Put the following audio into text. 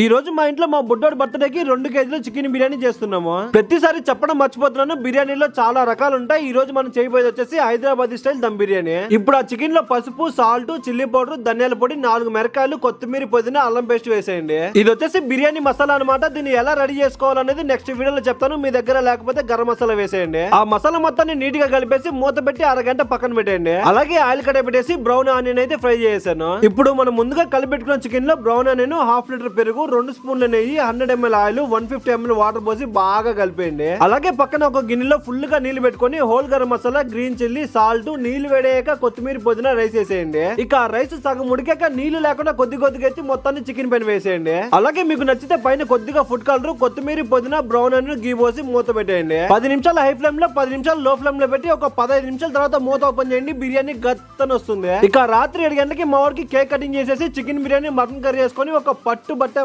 ఈ రోజు మా ఇంట్లో మా బుడ్డోడి బర్త్డేకి రెండు కేజీలు చికెన్ బిర్యానీ చేస్తున్నాము. ప్రతిసారి చెప్పడం మర్చిపోతున్నాను. బిర్యానీలో చాలా రకాలు ఉంటాయి. ఈ రోజు మనం చేయబోయేది వచ్చేసి హైదరాబాద్ స్టైల్ దమ్ బిర్యానీ. ఇప్పుడు ఆ చికెన్లో పసుపు సాల్ట్ చిల్లీ పౌడర్ ధనియాల పొడి నాలుగు మిరకాయలు కొత్తిమీర పుదీనా అల్లం పేస్ట్ వేసేయండి. ఇది వచ్చేసి బిర్యానీ మసాలా అన్నమాట. దీన్ని ఎలా రెడీ చేసుకోవాలనేది నెక్స్ట్ వీడియోలో చెప్తాను. మీ దగ్గర లేకపోతే గరం మసాలా వేసేయండి. ఆ మసాలా మొత్తాన్ని నీట్గా కలిపేసి మూత పెట్టి అరగంట పక్కన పెట్టేయండి. అలాగే ఆయిల్ కట్ట పెట్టేసి బ్రౌన్ ఆనియన్ అయితే ఫ్రై చేశాను ఇప్పుడు మనం ముందుగా కలిపెట్టుకున్న చికెన్లో బ్రౌన్ ఆనియన్ హాఫ్ లీటర్ పెరుగు రెండు స్పూన్లు నెయ్యి hundred ML oil one fifty ML water పోసి బాగా కలిపేయండి. అలాగే పక్కన ఒక గిన్నెలో ఫుల్గా నీళ్ళు పెట్టుకొని whole garam masala green chilli salt నీళ్ళు వేడేయక కొత్తిమీర పుదీనా రైస్ వేసేయండి. ఇక ఆ రైస్ సగం ఉడికాక నీళ్ళు లేకుండా కొద్ది కొద్దిగా ఎత్తి మొత్తాన్ని చికెన్ పైన వేసేయండి. అలాగే మీకు నచ్చితే పైన కొద్దిగా ఫుడ్ కలర్ కొత్తిమీర పుదీనా బ్రౌన్ అని గీ పోసి మూత పెట్టేయండి. పది నిమిషాలు హై ఫ్లేమ్లో పది నిమిషాలు లో ఫ్లేమ్లో పెట్టి ఒక పదహైదు నిమిషాల తర్వాత మూత ఓపెన్ చేయండి బిర్యానీ గత్తన వస్తుంది. ఇక రాత్రి ఏడు గంటలకి మా వాడికి కేక్ కటింగ్ చేసేసి చికెన్ బిర్యానీ మటన్ కర్రీ వేసుకొని ఒక పట్టు బట్ట